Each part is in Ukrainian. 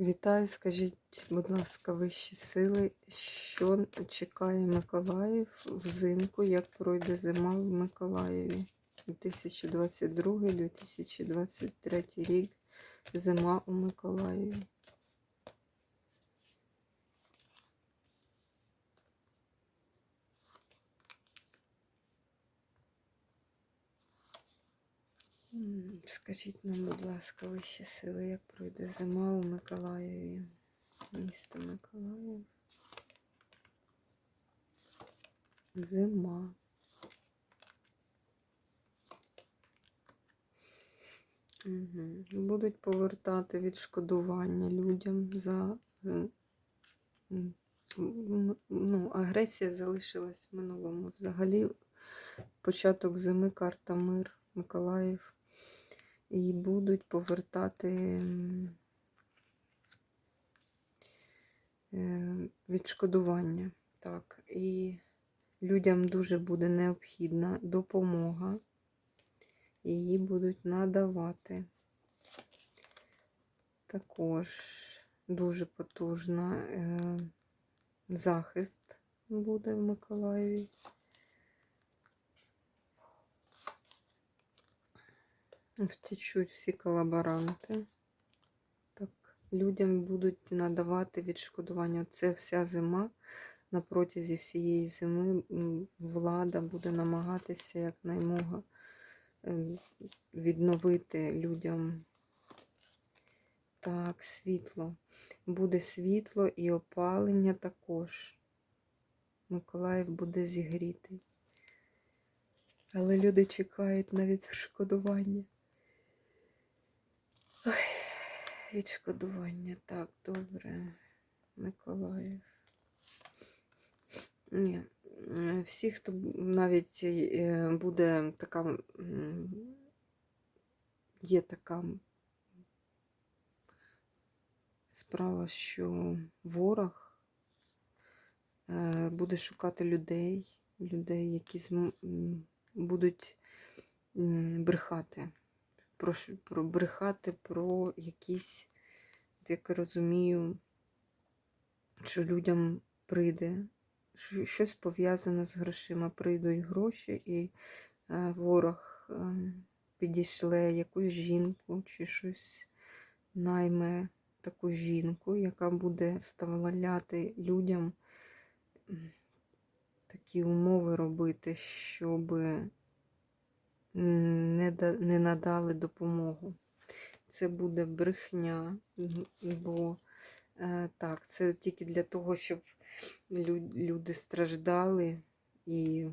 Вітаю, скажіть, будь ласка, вищі сили, що чекає Миколаїв взимку, як пройде зима в Миколаєві? 2022-2023 рік зима у Миколаєві. Скажіть нам, будь ласка, вищі сили, як пройде зима у Миколаєві? Місто Миколаїв. Зима. Угу. Будуть повертати відшкодування людям за ну, агресія залишилась в минулому. Взагалі, початок зими, карта мир, Миколаїв. І будуть повертати е, відшкодування. Так, і людям дуже буде необхідна допомога. Її будуть надавати. Також дуже потужна е, захист буде в Миколаєві. Втечуть всі колаборанти. Так, людям будуть надавати відшкодування. Це вся зима. На протязі всієї зими влада буде намагатися якнаймога е, відновити людям так, світло. Буде світло і опалення також. Миколаїв буде зігрітий. Але люди чекають на відшкодування. Відшкодування. Так, добре. Миколаїв. Ні. е, Всі, хто навіть е, буде така, є така справа, що ворог е, буде шукати людей, людей, які будуть брехати. Про, про брехати про якісь, як я розумію, що людям прийде що- щось пов'язане з грошима. Прийдуть гроші, і е, ворог е, підійшле якусь жінку чи щось найме таку жінку, яка буде вставляти людям такі умови робити, щоб не, не надали допомогу. Це буде брехня, бо е, так, це тільки для того, щоб лю- люди страждали і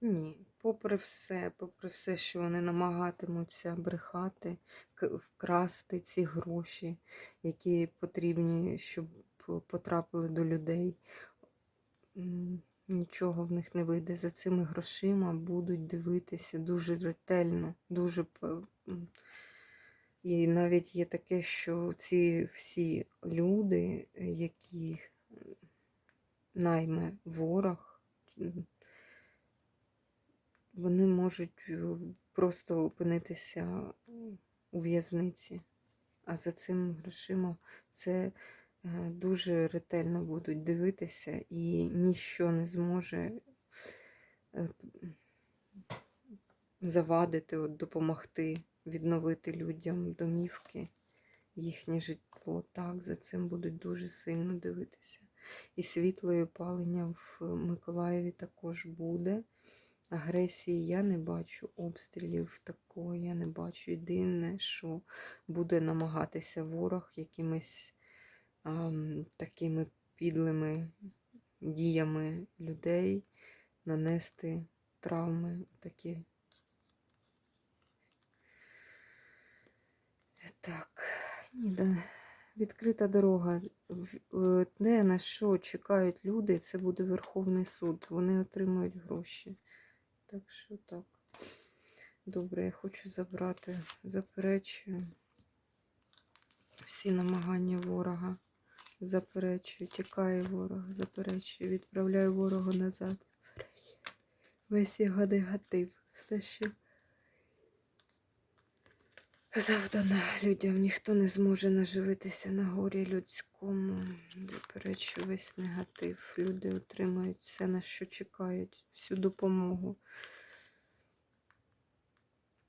ні, попри все, попри все, що вони намагатимуться брехати, вкрасти ці гроші, які потрібні, щоб потрапили до людей. Нічого в них не вийде. За цими грошима будуть дивитися дуже ретельно, дуже і навіть є таке, що ці всі люди, які найме ворог, вони можуть е, просто опинитися у в'язниці. А за цими грошима це дуже ретельно будуть дивитися, і ніщо не зможе е, завадити, от, допомогти відновити людям домівки, їхнє житло. Так, за цим будуть дуже сильно дивитися. І світло і опалення в Миколаєві також буде. Агресії я не бачу, обстрілів такого я не бачу. Єдине, що буде намагатися ворог якимись такими підлими діями людей нанести травми такі. Так, ні, да. відкрита дорога. Те, на що чекають люди, це буде Верховний суд. Вони отримують гроші. Так що так. Добре, я хочу забрати, заперечую всі намагання ворога. Заперечую, тікає ворог, заперечую, відправляю ворога назад. Весь його негатив. Все, що завдана людям. Ніхто не зможе наживитися на горі людському. Заперечую весь негатив. Люди отримають все, на що чекають, всю допомогу.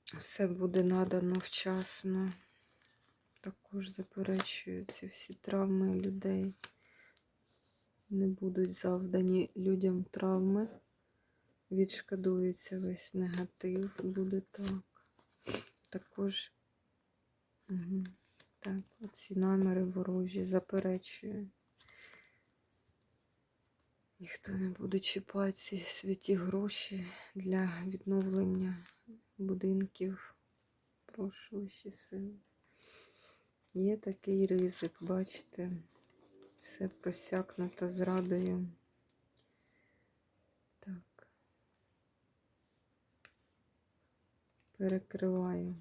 Все буде надано вчасно. Також заперечую ці всі травми людей. Не будуть завдані людям травми. Відшкодується весь негатив, буде так. Також угу. так, оці наміри ворожі заперечую. Ніхто не буде чіпати ці святі гроші для відновлення будинків. Прошу вищі сили. Є такий ризик, бачите, все просякнуто зрадою. Так. Перекриваю.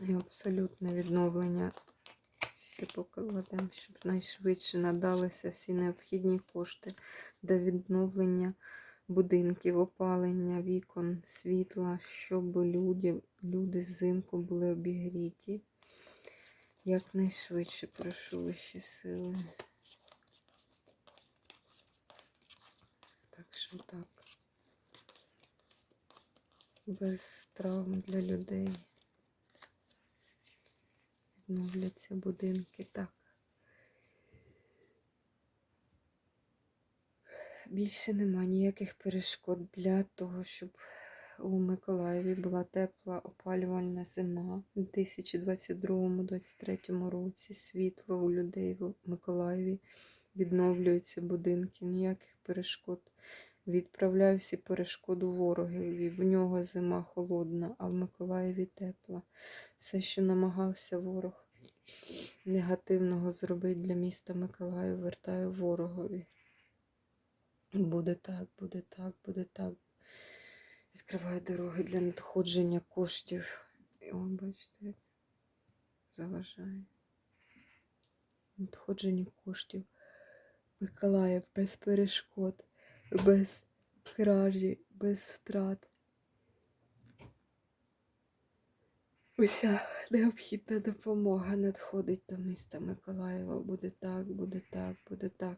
І абсолютне відновлення. Ще покладемо, щоб найшвидше надалися всі необхідні кошти для відновлення будинків, опалення, вікон, світла, щоб люди, люди взимку були обігріті. Якнайшвидше прошу вищі сили. Так що так. Без травм для людей. Відновляться будинки. Так. Більше нема ніяких перешкод для того, щоб у Миколаєві була тепла опалювальна зима у 2022-2023 році. Світло у людей в Миколаєві відновлюються будинки, ніяких перешкод. Відправляю всі перешкоди ворогові. В нього зима холодна, а в Миколаєві тепла. Все, що намагався ворог негативного зробити для міста Миколаїв, вертаю ворогові. Буде так, буде так, буде так. Відкриваю дороги для надходження коштів. І он, бачите, як заважає. Надходження коштів. Миколаїв без перешкод, без кражі, без втрат. Уся необхідна допомога надходить до міста Миколаєва. Буде так, буде так, буде так.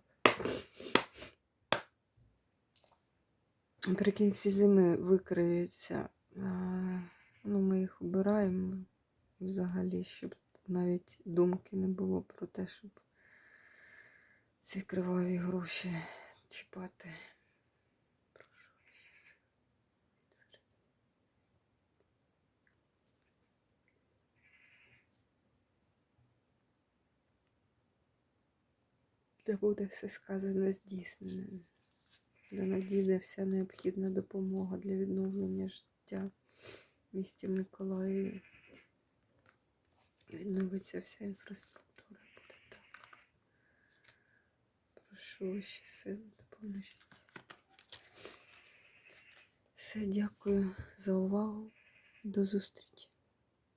Наприкінці зими викриються. Ну, ми їх обираємо взагалі, щоб навіть думки не було про те, щоб ці криваві гроші чіпати. Де буде все сказано здійснене. Де надійде вся необхідна допомога для відновлення життя в місті Миколаєві. Відновиться вся інфраструктура. Буде так. Прошу ще сили, допоможіть. Все, дякую за увагу. До зустрічі.